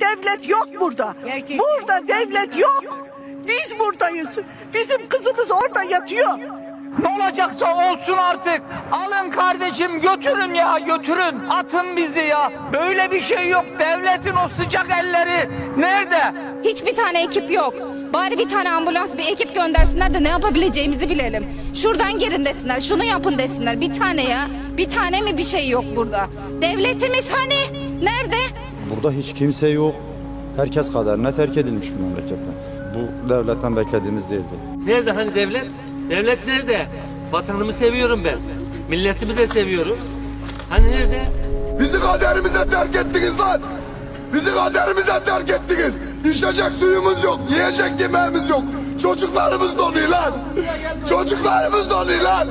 Devlet yok burada. Burada devlet yok. Biz buradayız. Bizim kızımız orada yatıyor. Ne olacaksa olsun artık. Alın kardeşim götürün ya götürün. Atın bizi ya. Böyle bir şey yok. Devletin o sıcak elleri nerede? Hiçbir tane ekip yok. Bari bir tane ambulans bir ekip göndersinler de ne yapabileceğimizi bilelim. Şuradan gelin desinler, şunu yapın desinler. Bir tane ya. Bir tane mi bir şey yok burada? Devletimiz hani? Nerede? Burada hiç kimse yok. Herkes kaderine terk edilmiş bu memlekette. Bu devletten beklediğimiz değildi. Nerede hani devlet? Devlet nerede? Vatanımı seviyorum ben. Milletimi de seviyorum. Hani nerede? Bizi kaderimize terk ettiniz lan. Bizi kaderimize terk ettiniz. İçecek suyumuz yok, yiyecek yemeğimiz yok. Çocuklarımız donuyor lan. Çocuklarımız donuyor lan.